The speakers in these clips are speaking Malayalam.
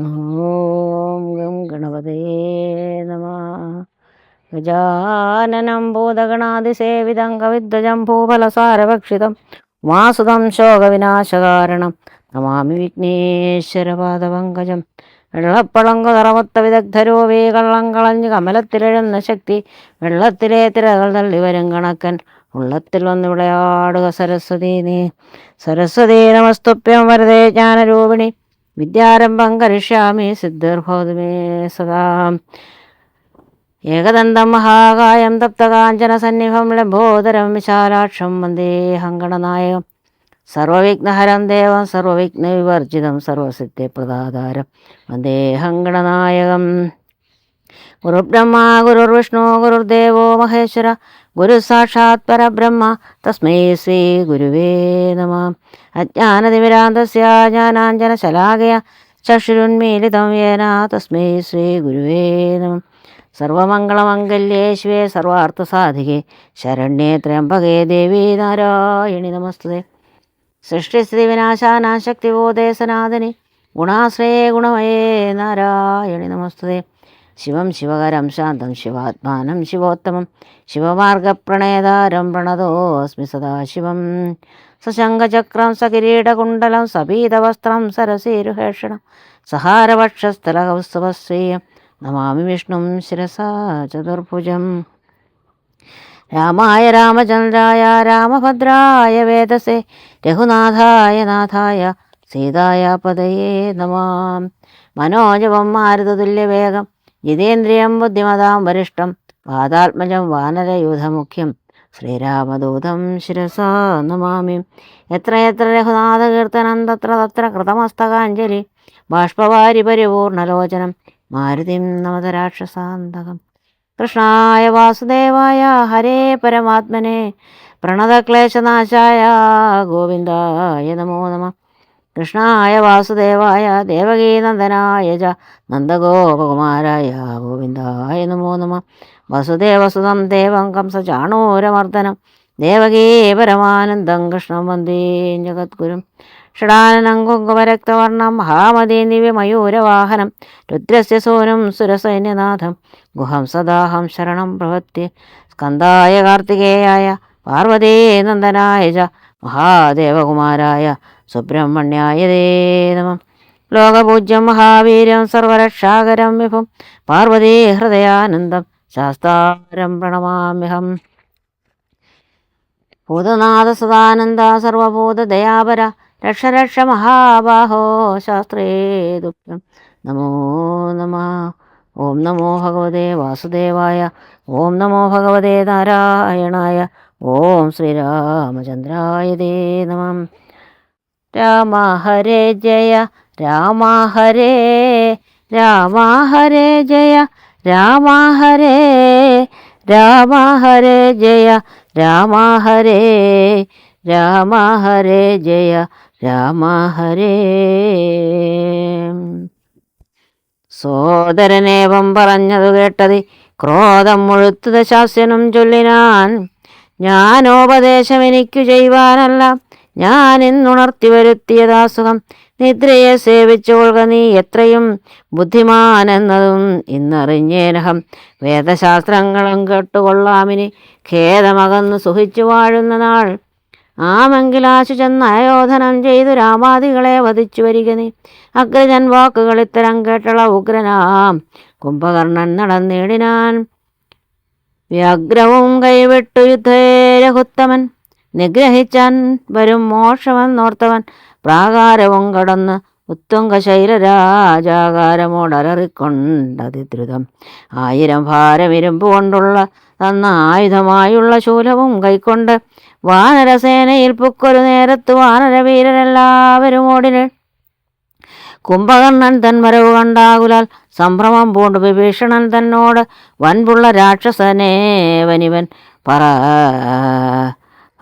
ഓം ഗം ഗണപതയേ നമ. ഗജാനനം ഭൂതഗണാതിസേവിതം കവിദ്വജം ഭൂഫലസാരഭക്ഷിതം. വാസുതം ശോകവിനാശകാരണം. നമാമി വിഘ്നേശ്വരപാദപങ്കജം. വെള്ളപ്പളങ്കു നിറമൊത്ത വിദഗ്ധരൂപീ കള്ളം കളഞ്ഞ് കമലത്തിലെഴുന്ന ശക്തി. വെള്ളത്തിലെ തിരകൾ തള്ളി വരും കണക്കൻ. ഉള്ളത്തിൽ വന്ന് വിളയാടുക സരസ്വതി നീ സരസ്വതി നമസ്തുപ്യം വരതേ ജ്ഞാനരൂപിണി. വിദ്യാരംഭം കരിഷ്യാമി സിദ്ധിർഭോതുമേ സദാ. ഏകദന്തം മഹാകായം തപ്തകാഞ്ചന സന്നിഭം ലംബോദരം വിശാലാക്ഷം വന്ദേഹം ഗണനായകം സർവവിഘ്നഹരം ദേവം സർവവിഘ്നവിവർജിതം സർവസിദ്ധിപ്രദാതാരം വന്ദേഹം ഗണനായകം ഗുരുബ്രഹ്മ ഗുരുർവിഷ്ണു ഗുരുദേവോ മഹേശ്വര ഗുരു സാക്ഷാത് പരബ്രഹ്മ തസ്മൈ ശ്രീ ഗുരുവേ നമ. അജ്ഞാനതിമിരാന്തസ്യ ജ്ഞാനാഞ്ജനശലാകയ ചക്ഷുരുന്മീലിതം യേന തസ്മൈ ശ്രീ ഗുരുവേ നമ. സർവമംഗളമംഗല്യേ ശിവേ സർവാർത്ഥസാധികേ ശരണ്യേ ത്രയംബകേ ദേവി നാരായണി നമസ്തേ സൃഷ്ടിസ്ഥിതി വിനാശാനാശക്തിബോധേ സനാതനി ഗുണാശ്രയേ ഗുണമയേ നാരായണി നമസ്തുതേ. ശിവം ശിവകരം ശാന്തം ശിവാത്മാനം ശിവോത്തമം ശിവമാർഗപ്രണേതാരം പ്രണതോസ്മി സദാശിവം സശങ്കചക്രം സകിരീടകുണ്ടലം സപീതവസ്ത്രം സരസീരുഹേഷണം സഹാരവക്ഷസ്ഥലകൗസ്തവസ്വീയം നമാമി വിഷ്ണും ശിരസാ ചതുർഭുജം. രാമായ രാമചന്ദ്രായ രാമഭദ്രായ വേദസേ രഘുനാഥായ നാഥായ സീതായ പതയേ നമാം. മനോജവം മാരുതതുല്യവേഗം ജിതേന്ദ്രിയം ബുദ്ധിമതാം വരിഷ്ടം പാതാത്മജം വാനരയൂഥമുഖ്യം ശ്രീരാമദൂതം ശിരസാ നമാമി. എത്ര എത്ര രഘുനാഥകീർത്തനം തത്ര തത്ര കൃതമസ്തകാഞ്ജലി ബാഷ്പവാരി പരിപൂർണലോചനം മാരുതിം നമതരാക്ഷസാന്തകം കൃഷ്ണായ വാസുദേവായ ഹരേ പരമാത്മനെ പ്രണതക്ലേശനാശായ ഗോവിന്ദായ നമോ നമ. കൃഷ്ണായ വാസുദേവായ ദേവകീനന്ദനായ ച നന്ദഗോപകുമാരായ ഗോവിന്ദായ നമോ നമ. വസുദേവസുതം ദേവം കംസചാണൂരമർദ്ദനം ദേവകീ പരമാനന്ദം കൃഷ്ണം വന്ദേ ജഗദ്ഗുരും. ഷടാനനം കുങ്കുമരക്തവർണം മഹാമതീ ദിവ്യമയൂരവാഹനം രുദ്രസ്യ സോനം സുരസൈന്യനാഥം. ഗുഹം സദാഹം ശരണം പ്രവൃത്തി. സ്കന്ധായ കാർത്തികേയായ പാർവതീ നന്ദനായ ച മഹാദേവകുമാരായ സുബ്രഹ്മണ്യായ ദേ നമം. ലോകപൂജ്യം മഹാവീരം സർവരക്ഷാകരം വിഭം. പാർവതീ ഹൃദയാനന്ദം ശാസ്താരം പ്രണമാമ്യഹം. ഭൂതനാഥ സദാനന്ദ സർവഭൂതദയാപര രക്ഷ രക്ഷ മഹാബാഹോ ശാസ്ത്രേ ദുഃഖം. നമോ നമ. ഓം നമോ ഭഗവതേ വാസുദേവായ. ഓം നമോ ഭഗവതേ നാരായണായ. ഓം ശ്രീരാമചന്ദ്രായ ദേ നമം. രാമ ഹരേ ജയ രാമ ഹരേ രാമ ഹരേ ജയ രാമ ഹരേ രാമ ഹരേ ജയ രാമ ഹരേ രാമ ഹരേ ജയ രാമ ഹരേ. സോദരനേവം പറഞ്ഞതു കേട്ടതി ക്രോധം മുഴുത്തത് ശാസ്യനും ചൊല്ലിനാൻ. ഞാനോപദേശം എനിക്കു ചെയ്യുവാനല്ല. ഞാൻ ഇന്നുണർത്തി വരുത്തിയതാസുഖം നിദ്രയെ സേവിച്ചുകൊള്ളുക നീ എത്രയും ബുദ്ധിമാനെന്നതും ഇന്നറിഞ്ഞേനഹം. വേദശാസ്ത്രങ്ങളും കേട്ടുകൊള്ളാമിനി ഖേദമകന്ന് സുഖിച്ചു വാഴുന്ന നാൾ. ആമെങ്കിലാശു ചെന്ന് അയോധനം ചെയ്തു രാമാദികളെ വധിച്ചു വരിക നീ. അഗ്രജൻ വാക്കുകൾ ഇത്തരം കേട്ടുള്ള ഉഗ്രനാം. കുംഭകർണൻ നടന്നിടിനാൻ വ്യാഗ്രവും കൈവിട്ടു യുദ്ധേരഹുത്തമൻ നിഗ്രഹിച്ചാൻ വരും മോക്ഷമെന്നോർത്തവൻ പ്രാകാരവും കടന്ന് ഉത്തുംഗ ശൈലരാജാകാരമോടലറിക്കൊണ്ടതിദ്രുതം ആയിരം ഭാരമിരുമ്പ് കൊണ്ടുള്ള തന്ന ആയുധമായുള്ള ശൂലവും കൈക്കൊണ്ട് വാനരസേനയിൽ പുക്കൊരു നേരത്ത് വാനരവീരരെല്ലാവരും ഓടിന് കുംഭകർണൻ തൻ വരവ് കണ്ടാകുലാൽ സംഭ്രമം പൂണ്ട് വിഭീഷണൻ തന്നോട് വൻപുള്ള രാക്ഷസനേവനിവൻ പറ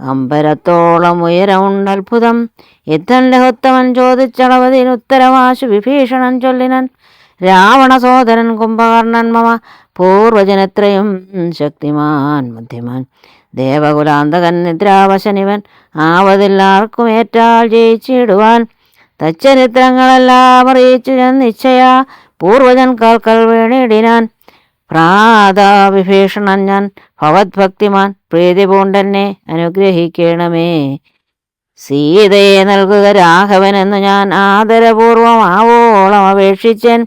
അമ്പരത്തോളം ഉയരമുണ്ടത്ഭുതം ചോദിച്ചളവതിൽ ഉത്തരവാശു വിഭീഷണൻ ചൊല്ലിനൻ. രാവണ സോദരൻ കുംഭകർണൻ മമ പൂർവജനത്രയും ശക്തിമാൻ ബുദ്ധിമാൻ ദേവകുലാന്തകൻ നിദ്രാവശനിവൻ ആവതില്ലാർക്കും ഏറ്റാൽ ജയിച്ചിടുവാൻ. തച്ചരിത്രങ്ങളെല്ലാം അറിയിച്ചു ഞാൻ നിശ്ചയ പൂർവജൻ കാൽക്കൽ വീണിടിനാൻ. പ്രാതാവിഭീഷണൻ ഞാൻ ഭവത്ഭക്തിമാൻ പ്രീതി പൂണ്ടെന്നെ അനുഗ്രഹിക്കണമേ. സീതയെ നൽകുക രാഘവനെന്ന് ഞാൻ ആദരപൂർവം ആവോളം അപേക്ഷിച്ചൻ.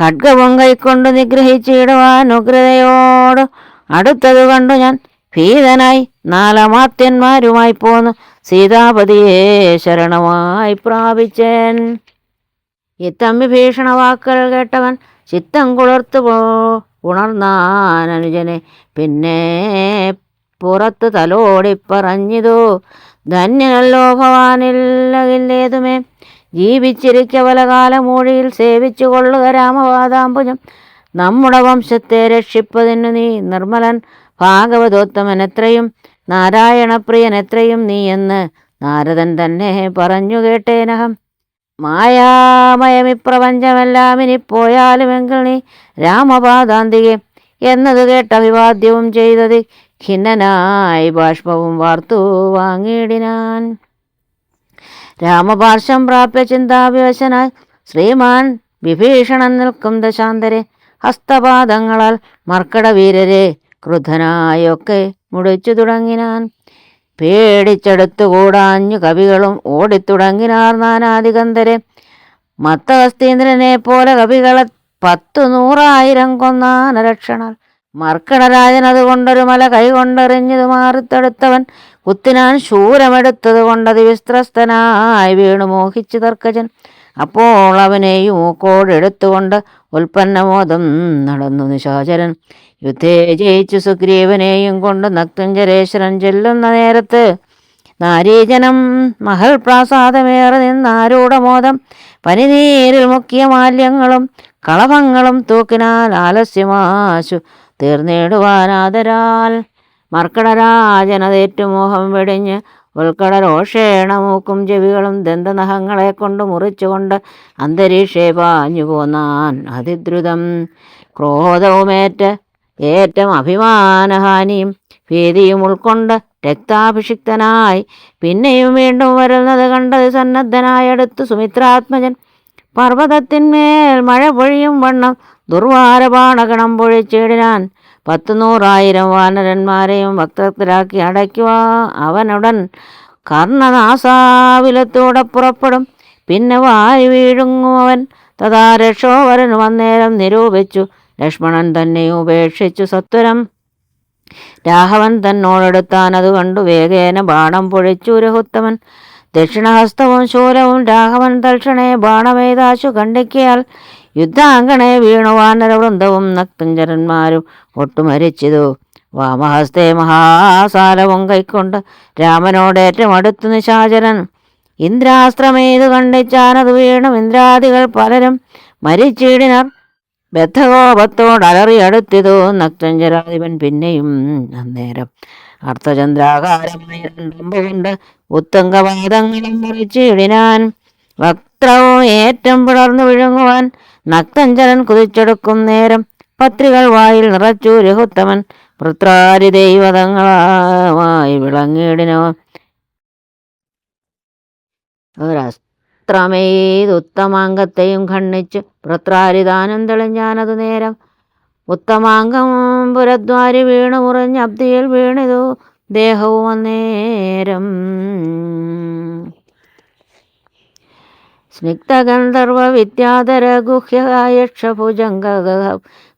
ഖഡ്ഗവും കൈക്കൊണ്ട് നിഗ്രഹിച്ചിടുവാൻ ഉഗ്രതയോട് അടുത്തത് കണ്ടു ഞാൻ. ഭീതനായി നാലമാത്യന്മാരുമായി പോന്നു സീതാപതിയെ ശരണമായി പ്രാപിച്ചൻ. ഇത്തമ്പി ഭീഷണ വാക്കുകൾ കേട്ടവൻ ചിത്തം കുളിർത്തു പോ പിന്നെ പുറത്ത് തലോടി പറഞ്ഞിതു ധന്യനല്ലോ ജീവിച്ചിരിക്ക പല കാലമൂഴിയിൽ സേവിച്ചു കൊള്ളുക രാമവാദാംബുജം നമ്മുടെ വംശത്തെ രക്ഷിപ്പതിന് നീ നിർമ്മലൻ ഭാഗവതോത്തമൻ എത്രയും നാരായണപ്രിയൻ എത്രയും നീ എന്ന് നാരദൻ തന്നെ പറഞ്ഞു കേട്ടേനഹം. മായാമയമിപ്രപഞ്ചമെല്ലാം ഇനി പോയാലുമെങ്കിൽ നീ രാമപാദാന്തികെ എന്നത് കേട്ട അഭിവാദ്യവും ചെയ്തത് ഖിന്നനായി ബാഷ്പവും വാർത്തു വാങ്ങിയിടിനാൻ. രാമപാർശ്വം പ്രാപ്യ ചിന്താവിവശനായി ശ്രീമാൻ വിഭീഷണൻ നിൽക്കും ദശാന്തരെ ഹസ്തപാദങ്ങളാൽ മർക്കടവീരരെ ക്രുദ്ധനായൊക്കെ മുടിച്ചു തുടങ്ങിനാൻ. പേടിച്ചെടുത്തു കൂടാഞ്ഞു കവികളും ഓടിത്തുടങ്ങിനാർ നാനാദിഗന്ധരെ മത്തഹസ്തീന്ദ്രനെ പോലെ കവികളെ പത്തു നൂറായിരം കൊന്നാനരക്ഷണർ മർക്കടരാജൻ അതുകൊണ്ടൊരു മല കൈകൊണ്ടെറിഞ്ഞത് മാറിത്തെടുത്തവൻ. കുത്തിനാൻ ശൂരമെടുത്തത് കൊണ്ടത് വിസ്ത്രസ്തനായി വീണു മോഹിച്ചു തർക്കജൻ. അപ്പോൾ അവനെയും മൂക്കോടെടുത്തുകൊണ്ട് ഉൽപ്പന്നമോദം നടന്നു നിശാചരൻ. യുദ്ധേ ജയിച്ചു സുഗ്രീവനെയും കൊണ്ട് നക്തഞ്ചരേശ്വരൻ ചെല്ലുന്ന നേരത്ത് നാരീജനം മഹൽ പ്രാസാദമേറെ നിന്നാരൂഢമോദം പനിനീരിൽ മുക്കിയ മാല്യങ്ങളും കളഭങ്ങളും തൂക്കിനാൽ ആലസ്യമാശു തീർന്നിടുവാനാദരാൽ മർക്കടരാജനതേറ്റു മോഹം വെടിഞ്ഞ് ഉൾക്കട രോഷേണ മൂക്കും ചെവികളും ദന്തനഖങ്ങളെ കൊണ്ട് മുറിച്ചുകൊണ്ട് അന്തരീക്ഷേ പാഞ്ഞു പോന്നാൻ അതിദ്രുതം. ക്രോധവുമേറ്റ് ഏറ്റം അഭിമാനഹാനിയും ഭീതിയും ഉൾക്കൊണ്ട് രക്താഭിഷിക്തനായി പിന്നെയും വീണ്ടും വരുന്നത് കണ്ടത് സന്നദ്ധനായടുത്ത് സുമിത്രാത്മജൻ. പർവതത്തിന്മേൽ മഴ പൊഴിയും വണ്ണം ദുർവാരപാണകണം പൊഴിച്ചിടിനാൻ പത്തു നൂറായിരം വാനരന്മാരെയും വക്രത്തിലാക്കി അടയ്ക്കുക അവനുടൻ കർണനാസാവിലത്തോടെ പുറപ്പെടും. പിന്നെ വാരി വീഴുങ്ങും അവൻ. തഥാ രക്ഷോവരൻ വന്നേരം നിരൂപിച്ചു. ലക്ഷ്മണൻ തന്നെ ഉപേക്ഷിച്ചു സത്വരം. രാഘവൻ തന്നോടെടുത്താൻ അത് കണ്ടു. വേഗേന ബാണം പൊഴിച്ചു രഹുത്തമൻ ദക്ഷിണഹസ്തവും ശൂലവും രാഘവൻ തൽക്ഷണേ ബാണമേതാശു കണ്ടിക്കയാൽ യുദ്ധാങ്കണെ വീണു വാനരവൃന്ദവും നക്തഞ്ചരന്മാരും ഒട്ടുമരിച്ചിതു. വാമഹസ്തേ മഹാസാലവും കൈക്കൊണ്ട് രാമനോടേറ്റം അടുത്തു നിശാചരൻ. ഇന്ദ്രാസ്ത്രമേതു കണ്ടിച്ചാനത് വീണു ഇന്ദ്രാദികൾ പലരും മരിച്ചിടിനർ ബദ്ധകോപത്തോടലറി അടുത്തിതു നക്തഞ്ചരാധിപൻ പിന്നെയും അന്നേരം. അർത്ഥചന്ദ്രാകാരമായ രണ്ടമ്പുകൊണ്ട് ഉത്തങ്കവാദങ്ങളും മുറിച്ചിടിനാൻ വക്രവും ഏറ്റം പിളർന്നു വിഴുങ്ങുവാൻ നക്തഞ്ചരൻ കുതിച്ചെടുക്കും നേരം. പത്രികൾ വായിൽ നിറച്ചു രഘുത്തമൻ വൃത്രാരി ദൈവതങ്ങളായി വിളങ്ങിയിടിനോ ഒരസ്ത്രമേതുത്തമാംഗത്തെയും ഖണ്ഡിച്ച് വൃത്രാരിദാനം തെളിഞ്ഞാനതു നേരം. ഉത്തമാംഗം പുരദ്വാരി വീണു മുറിഞ്ഞ് അബ്ദിയിൽ വീണിതു ദേഹവും അന്നേരം സ്നിഗ്ധഗന്ധർവ വിദ്യാധര ഗുഹ്യയക്ഷഭുജംഗ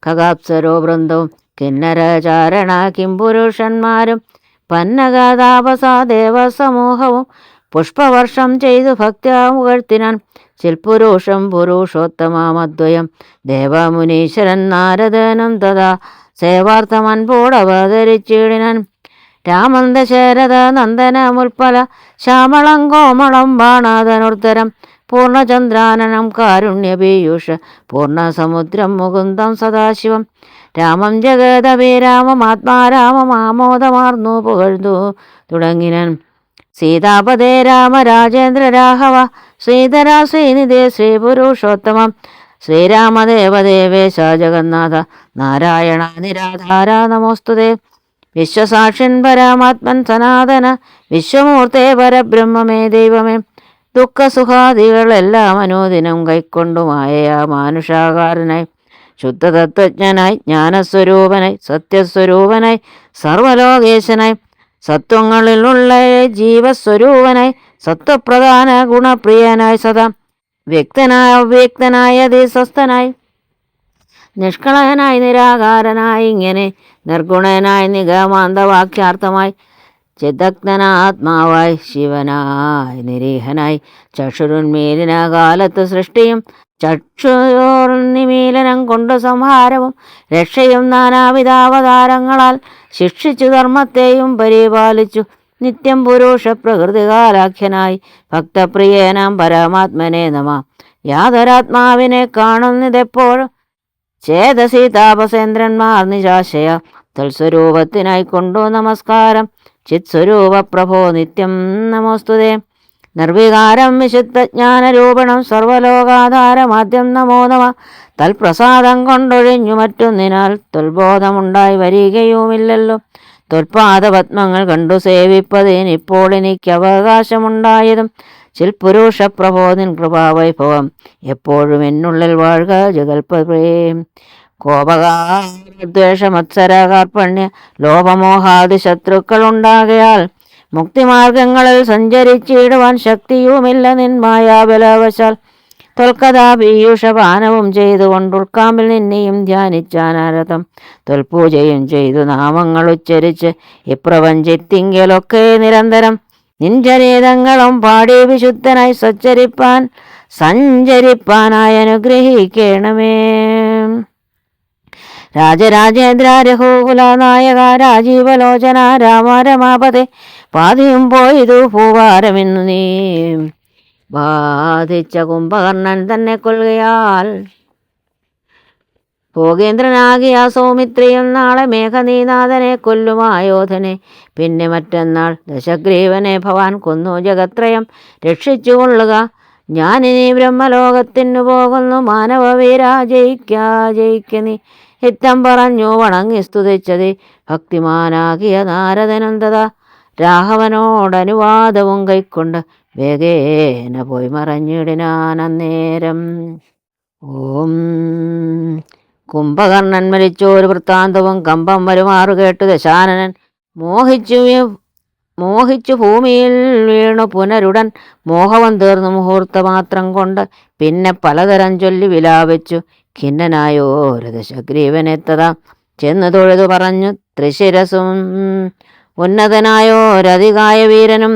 ഖഗാപ്സരോ വൃന്ദവും കിന്നരചാരണ കിംപുരുഷന്മാരും പുരുഷന്മാരും ദേവസമൂഹവും പുഷ്പവർഷം ചെയ്തു ഭക്ത്യാ മുകഴ്ത്തിനാൻ ചിൽപുരുഷം പുരുഷോത്തമാമദ്വയം ദേവമുനീശ്വരൻ നാരദനും തഥാ സേവാർത്ഥമൻപോടവതരിച്ചിടിനാൻ രാമൻ ദശരഥ നന്ദനമുൽപ്പല ശ്യാമളം കോമളം ബാണാധനുർത്തരം പൂർണചന്ദ്രാനനം കാരുണ്യപീയൂഷ പൂർണസമുദ്രം മുകുന്ദം സദാശിവം. രാമം ജഗതവേ രാമമാത്മാരാമം ആമോദമാർന്നു പുകഴ്ന്നു തുടങ്ങിനൻ. സീതാപദേ രാമ രാജേന്ദ്ര രാഘവ ശ്രീധര ശ്രീനിധേ ശ്രീപുരുഷോത്തമം ശ്രീരാമദേവദേവേശ ജഗന്നാഥ നാരായണ നിരാധാര നമോസ്തുതേ. വിശ്വസാക്ഷിൻ പരമാത്മൻ സനാതന വിശ്വമൂർത്തേ പരബ്രഹ്മമേ ദൈവമേ. ദുഃഖസുഖാദികളെല്ലാം അനുദിനം കൈക്കൊണ്ടുമായ മാനുഷാകാരനായി ശുദ്ധതത്വജ്ഞനായി ജ്ഞാനസ്വരൂപനായി സത്യസ്വരൂപനായി സർവലോകേശനായി സത്വങ്ങളിലുള്ള ജീവസ്വരൂപനായി സത്വപ്രധാന ഗുണപ്രിയനായി സദാ വ്യക്തനായ അവ്യക്തനായ അതിസ്വസ്ഥനായി നിഷ്കളങ്കനായി നിരാകാരനായി ഇങ്ങനെ നിർഗുണനായി നിഗമാന്തവാക്യാർത്ഥമായി ചിദഗ്നാത്മാവായി ശിവനായി നിരീഹനായി. ചക്ഷുരുന്മീലിന കാലത്ത് സൃഷ്ടിയും ചക്ഷുർനിമീലനം കൊണ്ട് സംഹാരവും രക്ഷയും നാനാവിധാവതാരങ്ങളാൽ ശിക്ഷിച്ചു ധർമ്മത്തെയും പരിപാലിച്ചു. നിത്യം പുരുഷ പ്രകൃതികാലാഖ്യനായി ഭക്തപ്രിയനാം പരമാത്മനെ നമ. യാതൊരാത്മാവിനെ കാണുന്നതെപ്പോഴും ചേതസി താപസേന്ദ്രന്മാർ നിശാശയ തൽസ്വരൂപത്തിനായി കൊണ്ടു നമസ്കാരം. ചിത്സ്വരൂപ പ്രഭോ നിത്യം നമോസ്തുതേ. നിർവികാരം വിശുദ്ധജ്ഞാനരൂപണം സർവലോകാധാരമാദ്യം നമോ നമ. തൽപ്രസാദം കൊണ്ടൊഴിഞ്ഞു മറ്റൊന്നിനാൽ തൊൽബോധമുണ്ടായി വരികയുമില്ലല്ലോ. തൊൽപാദപത്മങ്ങൾ കണ്ടു സേവിപ്പതിനിപ്പോൾ എനിക്ക് അവകാശമുണ്ടായതും. ചിൽപുരുഷ പ്രബോധൻ കൃപാവൈഭവം എപ്പോഴും എന്നുള്ളിൽ വാഴുക ജഗൽപേം കോപകാദ്വേഷ ലോപമോഹാദി ശത്രുക്കൾ ഉണ്ടാകയാൽ മുക്തിമാർഗങ്ങളിൽ സഞ്ചരിച്ചിടുവാൻ ശക്തിയുമില്ല നിൻ മായാബലവശാൽ. തൊൽക്കഥാ പീയൂഷപാനവും ചെയ്തുകൊണ്ട് ഉൾക്കാമ്പിൽ നിന്നെയും ധ്യാനിച്ചാനാരതം തൊൽപൂജയും ചെയ്തു നാമങ്ങൾ ഉച്ചരിച്ച് ഇപ്രപഞ്ചത്തിങ്കിലൊക്കെ നിരന്തരം. നിഞ്ചരീതങ്ങളും പാടി വിശുദ്ധനായി സച്ചരിപ്പാൻ സഞ്ചരിപ്പാനായി അനുഗ്രഹിക്കണമേ. രാജരാജേന്ദ്ര രഘുകുല നായക രാജീവലോചന രാമ പാതിയും പോയതു ഭൂവാരമെന്നു നീ ബാധിച്ച കുംഭകർണൻ തന്നെ കൊള്ളുകയാൽ. ഭോഗേന്ദ്രനാകിയ സൗമിത്രിയും നാളെ മേഘനീനാഥനെ കൊല്ലുമായോധനെ പിന്നെ മറ്റന്നാൾ ദശഗ്രീവനെ ഭവാൻ കൊന്നു. ജഗത്രയം രക്ഷിച്ചുകൊള്ളുക ഞാനിനി ബ്രഹ്മലോകത്തിനു പോകുന്നു. മാനവവീര ജയിക്കാ ജയിക്ക നീ. ഹിത്തം പറഞ്ഞു വണങ്ങി സ്തുതിച്ചത്. ഭക്തിമാനാകിയ നാരദനന്ദത രാഘവനോടനുവാദവും കൈക്കൊണ്ട് വേഗേന പോയി മറഞ്ഞിടിനാനന്നേരം. ഓം. കുംഭകർണൻ മരിച്ചോരു വൃത്താന്തവും കമ്പം വരുമാറു കേട്ടു ദശാനനൻ. മോഹിച്ചു മോഹിച്ചു ഭൂമിയിൽ വീണു പുനരുടൻ. മോഹവും തീർന്നു മുഹൂർത്തമാത്രം കൊണ്ട് പിന്നെ പലതരം ചൊല്ലി വിലാപിച്ചു. ഖിന്നനായോ? രഥശഗ്രീവനെത്തതാ ചെന്നു തൊഴുതു പറഞ്ഞു ത്രിശിരസും ഉന്നതനായോരധികായ വീരനും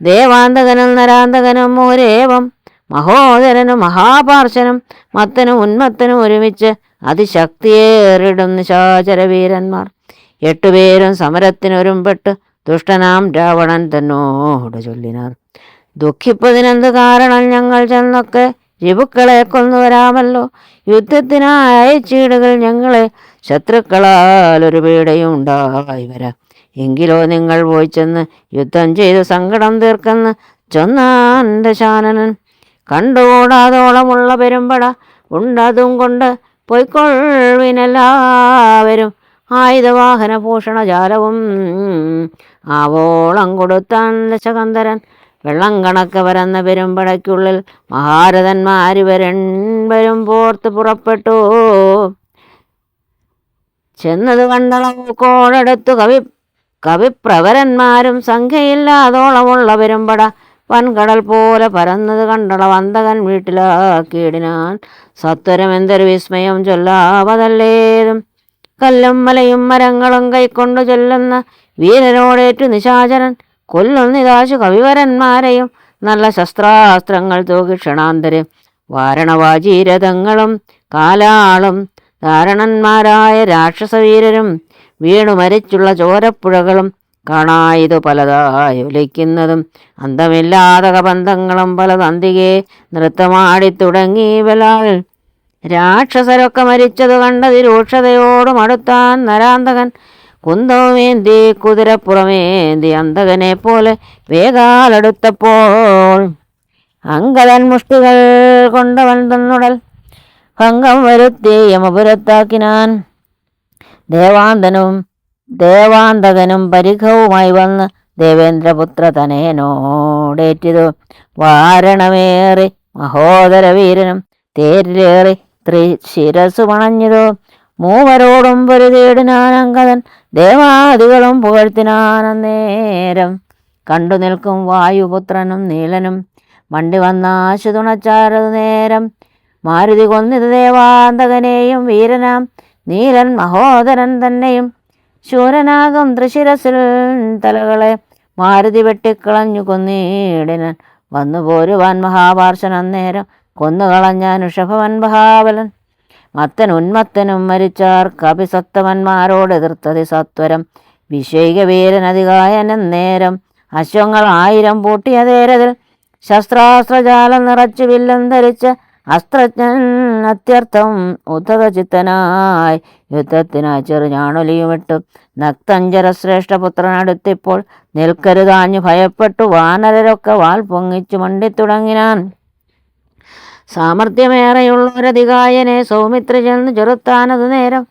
ദേവാന്തകനും നരാന്തകനും ഒരേവം മഹോദരനും മഹാപാർശനും മത്തനും ഉന്മത്തനും ഒരുമിച്ച് അതിശക്തിയേറിടും നിശാചരവീരന്മാർ. എട്ടുപേരും സമരത്തിനൊരുമ്പെട്ട് ദുഷ്ടനാം രാവണൻ തന്നോട് ചൊല്ലിനാർ. ദുഃഖിപ്പതിനെന്ത് കാരണം ഞങ്ങൾ ചെന്നൊക്കെ രിപുക്കളെ കൊന്നുവരാമല്ലോ. യുദ്ധത്തിനായ ചീടുകൾ ഞങ്ങളെ ശത്രുക്കളാൽ ഒരു പീഡയും ഉണ്ടായി വരാം. എങ്കിലോ നിങ്ങൾ പോയി ചെന്ന് യുദ്ധം ചെയ്ത് സങ്കടം തീർക്കെന്ന് ചൊന്നാന്റെ ശാനനൻ കണ്ടുകൂടാതോളമുള്ള പെരുമ്പട ഉണ്ടതും കൊണ്ട് പൊയ്ക്കൊള്ളിനെല്ലാവരും ആയുധവാഹന ഭൂഷണജാലവും ആവോളം കൊടുത്താൻ ദശകന്ധരൻ വെള്ളം കണക്ക് പരന്ന പെരുമ്പടയ്ക്കുള്ളിൽ മഹാരഥന്മാരിവരൻവരും പോർത്ത് പുറപ്പെട്ടു. ചെന്നത് കണ്ടളക്കോടടുത്തു കവി കവിപ്രവരന്മാരും സംഖ്യയില്ലാതോളമുള്ള പെരുമ്പട വൻകടൽ പോലെ പരന്നത് കണ്ടള വന്തകൻ വീട്ടിലാക്കിയിടിനാൻ. സത്വരം എന്തൊരു വിസ്മയം ചൊല്ലാവതല്ലേതും. കല്ലും മലയും മരങ്ങളും കൈക്കൊണ്ടു ചൊല്ലുന്ന വീരനോടേറ്റു നിശാചരൻ കൊല്ലുന്നിതാശു കവിവരന്മാരെയും നല്ല ശസ്ത്രാസ്ത്രങ്ങൾ തൂക്കി ക്ഷണാന്തരം. വാരണവാചീരഥങ്ങളും കാലാളും ധാരണന്മാരായ രാക്ഷസവീരരും വീണു മരിച്ചുള്ള ചോരപ്പുഴകളും കാണായതു പലതായി ഒലിക്കുന്നതും. അന്തമില്ലാതക ബന്ധങ്ങളും പല പലതന്തികെ നൃത്തമാടി തുടങ്ങി രാക്ഷസരൊക്കെ മരിച്ചത് കണ്ടതി രൂക്ഷതയോടും അടുത്താൻ നരാന്തകൻ കുന്തവുമേന്തി കുതിരപ്പുറമേന്തി അന്തകനെ പോലെ വേഗാലെടുത്തപ്പോൾ അങ്കലൻ മുഷ്ടികൾ കൊണ്ടവൻ തന്നുടൽ ഭംഗം വരുത്തി യമപുരത്താക്കിനാൻ. ദേവാന്തനും ദേവാന്തകനും പരിഘവുമായി വന്ന് ദേവേന്ദ്രപുത്ര തനയനോടേറ്റിതു വാരണമേറി മഹോദരവീരനും തേരിലേറി ത്രി ശിരസു പണഞ്ഞതു. മൂവരോടും പൊരുതേടിനാനങ്കതൻ ദേവാദികളും പുകഴ്ത്തിനാനന്നേരം കണ്ടു നിൽക്കും വായുപുത്രനും നീലനും. മണ്ടി വന്നാശു തുണച്ചാരതു നേരം. മാരുതി കൊന്നിത് ദേവാന്തകനെയും വീരനാം. നീലൻ മഹോദരൻ തന്നെയും. ശൂരനാകും തൃശിരസിൽ തലകളെ മാരുതി വെട്ടിക്കളഞ്ഞു കൊന്നീടിനൻ. വന്നു പോരുവാൻ മഹാപാർശൻ അന്നേരം കൊന്നുകളഞ്ഞാൻ ഋഷഭവൻ മഹാബലൻ. മത്തൻ ഉന്മത്തനും മരിച്ചാർ കപിസത്തവന്മാരോട് എതിർത്തതി സത്വരം. വിഷയിക വീരനതികായനം നേരം അശ്വങ്ങൾ ആയിരം പൂട്ടിയ തേരതിൽ ശസ്ത്രാസ്ത്രജാലം നിറച്ചു വില്ലം ധരിച്ച് അസ്ത്രജ്ഞൻ അത്യർത്ഥം ഉദ്ധതചിത്തനായി യുദ്ധത്തിനായി ചെറുചാണൊലിയുമിട്ടു നക്തഞ്ചര ശ്രേഷ്ഠപുത്രനടുത്തിപ്പോൾ നിൽക്കരുതാഞ്ഞു ഭയപ്പെട്ടു. വാനരരൊക്കെ വാൽ പൊങ്ങിച്ചു മണ്ടിത്തുടങ്ങിനാൻ സാമർഥ്യമേറെയുള്ളൊരധികായനെ സൗമിത്ര ചെന്ന് ചെറുത്താനതു നേരം.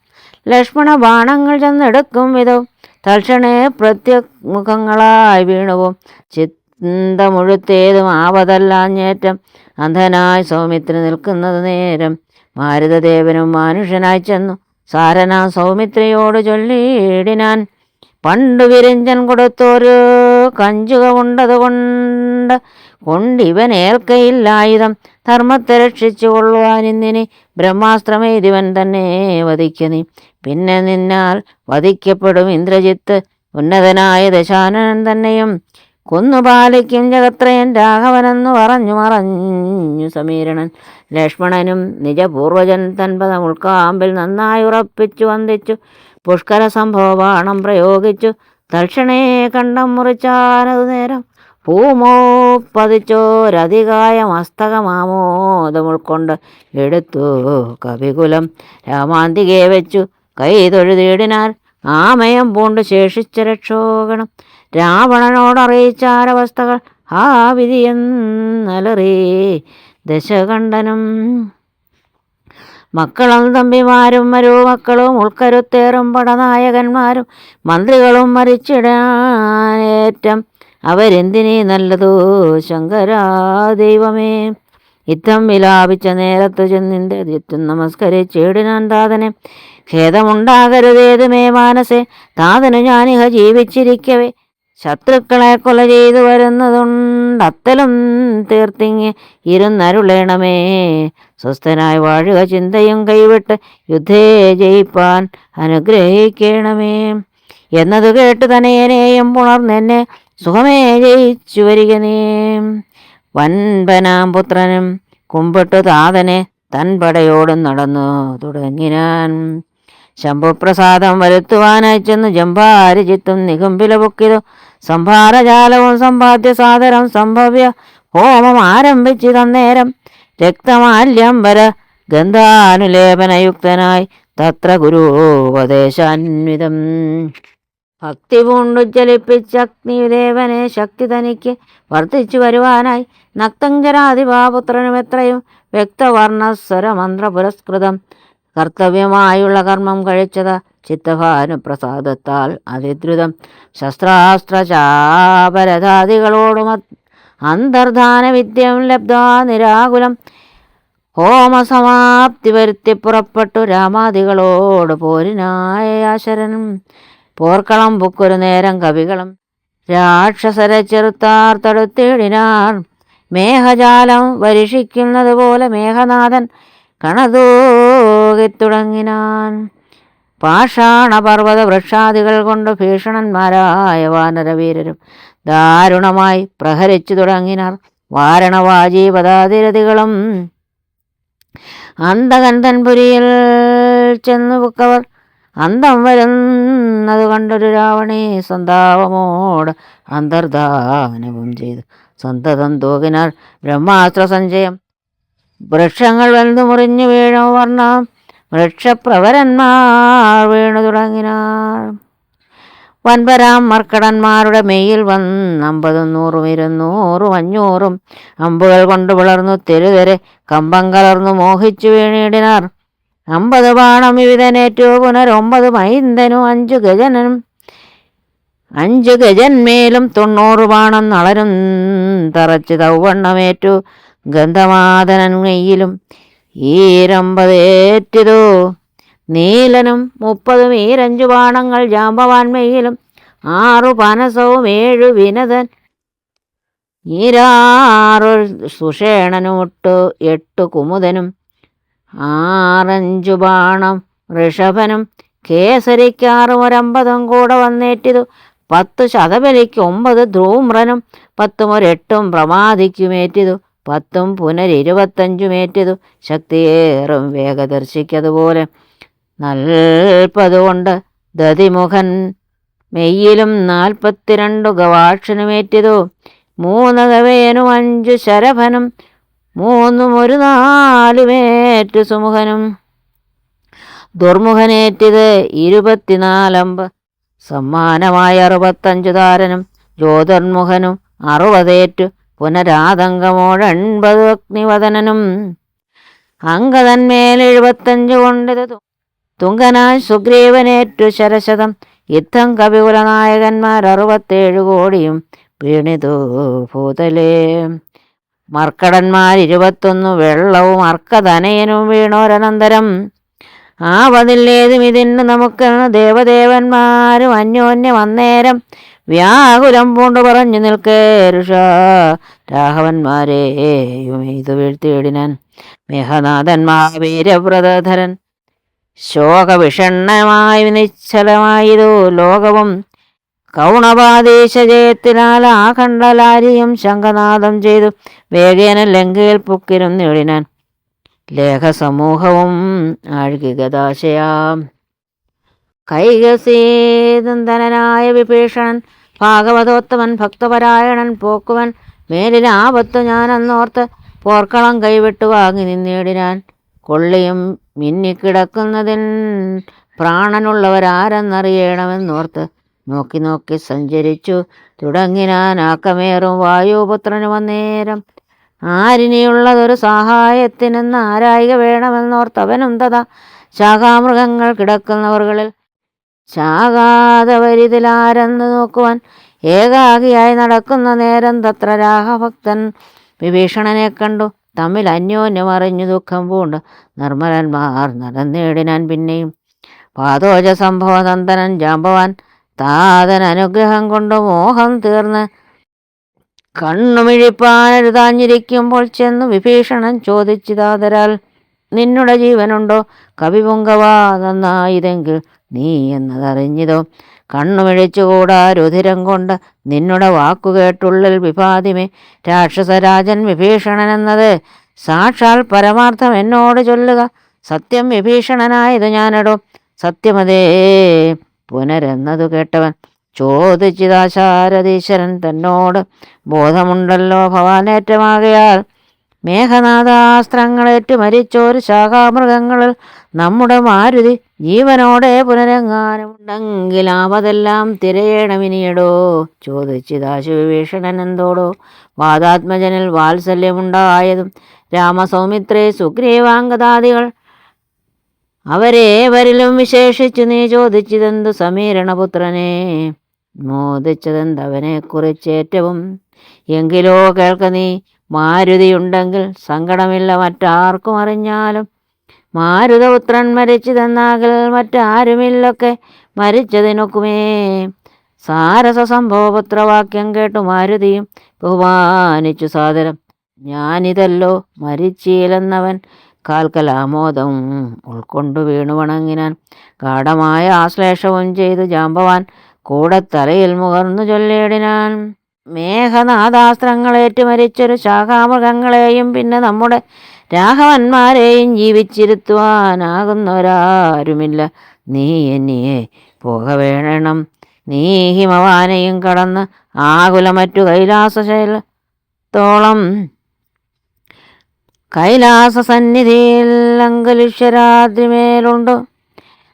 ലക്ഷ്മണ ബാണങ്ങൾ ചെന്നെടുക്കും വിധവും തൽക്ഷണേ പ്രത്യമുഖങ്ങളായി വീണുവും ചിന്തമുഴുത്തേതും ആവതല്ലാഞ്ഞേറ്റം അന്ധനായി സൗമിത്ര നിൽക്കുന്നത് നേരം. മാരുതദേവനും മനുഷ്യനായി ചെന്നു. സാരന സൗമിത്രയോട് ചൊല്ലിയിടിനാൻ. പണ്ടു വിരിഞ്ചൻ കൊടുത്തൊരു കഞ്ചുക ഉണ്ടത് കൊണ്ട് കൊണ്ടിവനേൽക്കയില്ലായുധം ധർമ്മത്തെ രക്ഷിച്ചു കൊള്ളുവാൻ ഇന്നിനെ ബ്രഹ്മാസ്ത്രമേതിവൻ തന്നെ വധിക്ക നീ പിന്നെ നിന്നാൽ വധിക്കപ്പെടും ഇന്ദ്രജിത്ത്. ഉന്നതനായ ദശാനനൻ തന്നെയും കൊന്നു പാലിക്കും ജഗത്രയൻ രാഘവനെന്നു പറഞ്ഞു മറഞ്ഞു സമീരണൻ. ലക്ഷ്മണനും നിജപൂർവജൻ തൻപദം ഉൾക്കാമ്പിൽ നന്നായി ഉറപ്പിച്ചു വന്ദിച്ചു. പുഷ്കര സംഭവബാണം പ്രയോഗിച്ചു. തൽക്ഷണേ കണ്ടം മുറിച്ചാനതു നേരം ഭൂമോ പതിച്ചോരധികായ മസ്തകമാമോദമുൾക്കൊണ്ട് എടുത്തു കവികുലം രാമാന്തികെ വെച്ചു. കൈ ആമയം പൂണ്ട് ശേഷിച്ച രക്ഷോകണം. രാവണനോടറിയിച്ചാരവസ്ഥകൾ ആ വിധിയെന്നലറി ദശകണ്ഠനും. മക്കളും തമ്പിമാരും മരുമക്കളും ഉൾക്കരുത്തേറും പടനായകന്മാരും മന്ത്രികളും മരിച്ചിടാനേറ്റം. അവരെന്തിനീ നല്ലതോ? ശങ്കരാ ദൈവമേ. യുദ്ധം വിലാപിച്ച നേരത്തു ചെന്നിന്റെ ചുറ്റും നമസ്കരിച്ചിടിനാൻ താതനെ. ഖേദമുണ്ടാകരുതേതുമേ മാനസേ? താതനു ഞാനിഹ ജീവിച്ചിരിക്കവേ. ശത്രുക്കളെ കൊല ചെയ്തു വരുന്നതുണ്ട്. അത്തലും തീർത്തിങ്ങി ഇരുന്നരുളേണമേ. സ്വസ്ഥനായി വാഴുക ചിന്തയും കൈവിട്ട് യുദ്ധേ ജയിപ്പാൻ അനുഗ്രഹിക്കണമേ. എന്നതു കേട്ട് തനയനെയും പുണർന്നെന്നെ. സുഖമേ ജയിച്ചു നീ വൻപനാം പുത്രനും കുമ്പിട്ടു താതനെ തൻ പടയോടും നടന്നു തുടങ്ങിനാൻ. ശംഭുപ്രസാദം വരുത്തുവാനായി ചെന്ന് ജംഭാരിചിത്തും നികുംബില പൊക്കിതു. സംഭാരജാലവും സമ്പാദ്യ സാദരം സംഭവ്യ ഹോമം ആരംഭിച്ച് തന്നേരം രക്തമാല്യം വര ഗന്ധാനുലേപനയുക്തനായി തത്ര ഗുരുപദേശാന്വിതം. ഭക്തി പൂണ്ടു ചലിപ്പിച്ച അഗ്നിദേവനെ ശക്തി തനിക്ക് വർദ്ധിച്ചു വരുവാനായി നക്തങ്കരാധിപാപുത്രനും എത്രയും വ്യക്തവർണസ്വരമന്ത്ര പുരസ്കൃതം കർത്തവ്യമായുള്ള കർമ്മം കഴിച്ചത് ചിത്തഭാനുപ്രസാദത്താൽ അതിദ്രുതം. ശസ്ത്രാസ്ത്രചാപരതാദികളോടും അന്തർധാന വിദ്യം ലബ്ധാ നിരാകുലം. ഹോമസമാപ്തി വരുത്തി പുറപ്പെട്ടു രാമാദികളോട് പോരിനായ ആശരനും പോർക്കളം ബുക്കൊരു നേരം കവികളും. രാക്ഷസരെ ചെറുത്താർ തടുത്തിടിനാർ. മേഘജാലം വരിഷിക്കുന്നത് പോലെ മേഘനാഥൻ കണതൂകിത്തുടങ്ങിനാൻ. പാഷാണപർവത വൃക്ഷാദികൾ കൊണ്ട് ഭീഷണന്മാരായ വാനരവീരരും ദാരുണമായി പ്രഹരിച്ചു തുടങ്ങിനാർ. വാരണവാജി പദാതിരതികളും അന്തകന്തൻപുരിയിൽ ചെന്നു പുക്കവർ അന്തം വരുന്നത് കണ്ടൊരു രാവണി സന്താപമോട് അന്തർദാനവും ചെയ്തു. സന്തതം തൂകിനാൽ ബ്രഹ്മാസ്ത്ര സഞ്ചയം. വൃക്ഷങ്ങൾ വെന്തു മുറിഞ്ഞു വീണു വർണം വൃക്ഷപ്രവരന്മാർ വീണു തുടങ്ങിനാർ വൻപരാം മർക്കടന്മാരുടെ മെയ്യിൽ വന്ന് അമ്പതും നൂറും ഇരുന്നൂറും അഞ്ഞൂറും അമ്പുകൾ കൊണ്ട് പിളർന്നു തെരുതെരെ കമ്പം കലർന്നു മോഹിച്ചു വീണിടിനാർ. അമ്പത് ബാണം വിവിധനേറ്റു പുനരൊമ്പത് മൈന്ദനും അഞ്ചു ഗജനും. അഞ്ചു ഗജന്മേലും തൊണ്ണൂറ് ബാണം നളരും തറച്ച് തൗവണ്ണമേറ്റു ഗന്ധമാതനൻ നെയ്യിലും ഈരമ്പതേറ്റിതു നീലനും മുപ്പതും ഈരഞ്ചു ബാണങ്ങൾ ജാമ്പവാൻ മെയ്യിലും ആറു പനസവും ഏഴു വിനതൻ. ഈരാറു സുഷേണനുമൊട്ടു എട്ടു കുമുദനും ആറഞ്ചു ബാണം ഋഷഭനും കേസരിക്കാറും ഒരമ്പതും കൂടെ വന്നേറ്റിതു. പത്തു ശതബലിക്ക് ഒമ്പത് ധ്രൂമ്രനും പത്തും ഒരെട്ടും പ്രമാദിക്കുമേറ്റിതു. പത്തും പുനരിരുപത്തഞ്ചുമേറ്റിതു. ശക്തിയേറും വേഗദർശിക്കതുപോലെ നൽപ്പതുകൊണ്ട് ദതിമുഖൻ മെയ്യിലും നാൽപ്പത്തിരണ്ടു ഗവാക്ഷനുമേറ്റിതു. മൂന്ന് ഗവേനും അഞ്ചു ശരഭനും മൂന്നും ഒരു നാലുമേറ്റു സുമുഖനും. ദുർമുഖനേറ്റിത് ഇരുപത്തിനാലമ്പ് സമ്മാനമായ അറുപത്തഞ്ചു താരനും ജ്യോതിർമുഖനും അറുപതേറ്റു. പുനരാതങ്കമോടെൺപത് അഗ്നിവദനനും. അങ്കതന്മേൽ എഴുപത്തഞ്ചു കൊണ്ടിത് തുങ്കനായി സുഗ്രീവനേറ്റു ശരശതം. യുദ്ധം കവികുലനായകന്മാർ അറുപത്തേഴു കോടിയും വീണിതു ഭൂതലേ. മർക്കടന്മാർ ഇരുപത്തൊന്നു വെള്ളവും അർക്കധനയനും വീണോരനന്തരം. ആ വതില്ലേതും ഇതിന് നമുക്ക് ദേവദേവന്മാരും അന്യോന്യം അന്നേരം വ്യാകുലം പൂണ്ടു പറഞ്ഞു നിൽക്കേ ഋഷ രാഘവന്മാരെയും ഇത് വീഴ്ത്തിയിടിനാൻ. മേഹനാഥൻ മഹാവീരവ്രതധരൻ ശോകവിഷണ്ണമായി നിശ്ചലമായതു ലോകവും കൗണപാദേശജയത്തിനാൽ ജയത്തിനാൽ ആഖണ്ഡലാരിയും ശംഖനാദം ചെയ്തു. വേഗേന ലങ്കയിൽ പുക്കിരും നേടിനാൻ. ലേഖസമൂഹവും ആഴ്കികദാശയാം കൈകസേതന്തനായ വിഭീഷണൻ ഭാഗവതോത്തമൻ ഭക്തപരായണൻ പോക്കുവൻ മേലിൽ ആപത്തു ഞാനെന്നോർത്ത് പോർക്കളം കൈവിട്ടു വാങ്ങി നിന്നേടിനാൻ. കൊള്ളിയും മിന്നിക്കിടക്കുന്നതിൻ പ്രാണനുള്ളവരാരെന്നറിയണമെന്നോർത്ത് നോക്കി നോക്കി സഞ്ചരിച്ചു. തുടങ്ങിനാൻ ആക്കമേറും വായുപുത്രന് വന്നേരം. ആരിനിയുള്ളതൊരു സഹായത്തിനെന്ന് ആരായിക വേണമെന്നോർത്തവനും തഥാ ശാഖാമൃഗങ്ങൾ കിടക്കുന്നവർകളിൽ ശാഖാതവരിതിലാരെന്ന് നോക്കുവാൻ ഏകാഗിയായി നടക്കുന്ന നേരം തത്ര രാഘഭക്തൻ വിഭീഷണനെ കണ്ടു. തമ്മിൽ അന്യോന്യം അറിഞ്ഞു ദുഃഖം പൂണ്ട്. നിർമ്മലന്മാർ നടന്നേടിനാൻ പിന്നെയും പാദോജ സംഭവനന്ദനൻ ജാമ്പവാൻ താതൻ അനുഗ്രഹം കൊണ്ട് മോഹം തീർന്ന് കണ്ണുമിഴിപ്പാനരുതാഞ്ഞിരിക്കുമ്പോൾ ചെന്ന് വിഭീഷണൻ ചോദിച്ചിതാതരാൽ നിന്നുടെ ജീവനുണ്ടോ? കവിപുങ്കവാ നന്നായതെങ്കിൽ നീ എന്നതറിഞ്ഞിതോ? കണ്ണുമിഴിച്ചുകൂടാ രുധിരം കൊണ്ട് നിന്നുടെ വാക്കുകേട്ടുള്ളിൽ വിഭാതിമേ രാക്ഷസരാജൻ വിഭീഷണൻ എന്നത് സാക്ഷാൽ പരമാർത്ഥം എന്നോട് ചൊല്ലുക. സത്യം വിഭീഷണനായത് ഞാനെടോ? സത്യമതേ പുനരെന്നതു കേട്ടവൻ ചോദിച്ചിതാശാരദീശ്വരൻ തന്നോട് ബോധമുണ്ടല്ലോ ഭവാനേറ്റമാകയാൽ. മേഘനാഥാസ്ത്രങ്ങളേറ്റു മരിച്ചോരു ശാഖാമൃഗങ്ങളിൽ നമ്മുടെ മാരുതി ജീവനോടെ പുനരങ്ങാനമുണ്ടെങ്കിൽ ആവതെല്ലാം തിരയണമിനിയടോ. ചോദിച്ചിതാശു വിഭീഷണൻ എന്തോടോ? വാദാത്മജനിൽ വാത്സല്യമുണ്ടായതും രാമസൗമിത്രേ സുഗ്രീവാംഗതാദികൾ അവരേവരിലും വിശേഷിച്ചു നീ ചോദിച്ചതെന്തു സമീരണപുത്രനെ? മോദിച്ചതെന്തവനെ കുറിച്ചേറ്റവും എങ്കിലോ കേൾക്ക നീ. മാരുതിയുണ്ടെങ്കിൽ സങ്കടമില്ല മറ്റാർക്കും അറിഞ്ഞാലും. മാരുതപുത്രൻ മരിച്ചതെന്നാകിൽ മറ്റാരുമില്ലൊക്കെ മരിച്ചതിനൊക്കുമേ. സാരസ സംഭവപുത്രവാക്യം കേട്ടു മാരുതിയും ബഹുമാനിച്ചു സാദരം. ഞാനിതല്ലോ മരിച്ചീലെന്നവൻ കാൽക്കലാമോദം ഉൾക്കൊണ്ടു വീണു വണങ്ങിനാൻ ഗാഠമായ ആശ്ലേഷവും ചെയ്തു ജാമ്പവാൻ കൂടെ തലയിൽ മുകർന്നു ചൊല്ലിയിടിനാൻ മേഘനാഥാസ്ത്രങ്ങളേറ്റു മരിച്ചൊരു ശാഖാമൃഗങ്ങളെയും പിന്നെ നമ്മുടെ രാഘവന്മാരെയും ജീവിച്ചിരുത്തുവാനാകുന്നവരാരുമില്ല നീ എന്നിയെ പോക വേണം നീ ഹിമവാനയും കടന്ന് ആകുലമറ്റു കൈലാസശൈലത്തോളം കൈലാസ സന്നിധിയിൽ അങ്കലുഷ്യരാദ്രിമേലുണ്ട്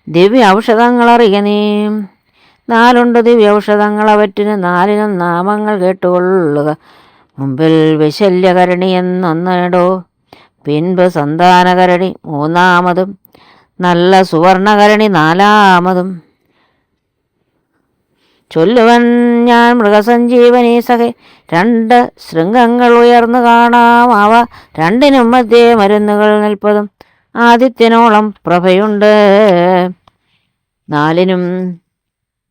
ദിവ്യ ഔഷധങ്ങളറിയ നീ. നാലുണ്ട് ദിവ്യ ഔഷധങ്ങൾ അവറ്റിന് നാലിനും നാമങ്ങൾ കേട്ടുകൊള്ളുക. മുമ്പിൽ വിശല്യകരണി എന്നൊന്നിടോ. പിൻപ് സന്താനകരണി മൂന്നാമതും. നല്ല സുവർണകരണി നാലാമതും. ചൊല്ലുവൻ ഞാൻ മൃഗസഞ്ജീവനി സഹെ രണ്ട് ശൃംഗങ്ങൾ ഉയർന്നു കാണാം. അവ രണ്ടിനും മധ്യേ മരുന്നുകൾ നിൽപ്പതും ആദിത്യനോളം പ്രഭയുണ്ട്. നാലിനും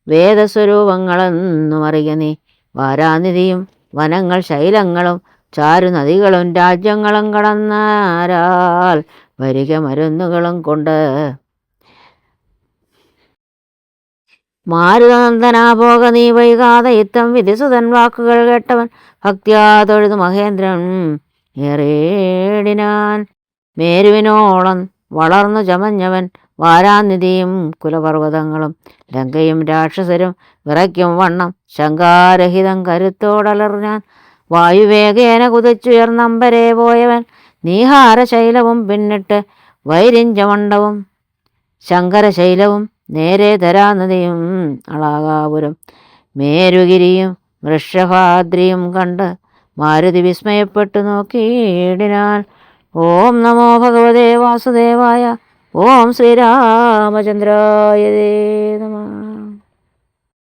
വേദസ്വരൂപങ്ങളെന്നും അറിയ നീ. വാരാനിധിയും വനങ്ങൾ ശൈലങ്ങളും ചാരു ചാരുനദികളും രാജ്യങ്ങളും കടന്നാരാൽ. വരിക മരുന്നുകളും കൊണ്ട് മാരുതനന്ദനാഭോഗ നീ വൈകാതെ ഇത്തം വിധിസുതൻ വാക്കുകൾ കേട്ടവൻ ഭക്തിയാ തൊഴുതു മഹേന്ദ്രൻ. ഏറേടിനാൻ മേരുവിനോളം വളർന്നു ചമഞ്ഞവൻ വാരാനിധിയും കുലപർവതങ്ങളും ലങ്കയും രാക്ഷസരും വിറയ്ക്കും വണ്ണം ശങ്കാരഹിതം കരുത്തോടലർഞ്ഞാൻ വായുവേഗേന കുതിച്ചുയർന്നമ്പരെ പോയവൻ നീഹാരശൈലവും പിന്നിട്ട് വൈരിഞ്ചമണ്ഡവും ശങ്കരശൈലവും നേരെ ധരാനദിയും അളാകാപുരം മേരുഗിരിയും വൃഷഭാദ്രിയും കണ്ട് മാരുതി വിസ്മയപ്പെട്ടു നോക്കിയിടിനാൽ ഓം നമോ ഭഗവതേ വാസുദേവായ ഓം ശ്രീരാമചന്ദ്രായ നമ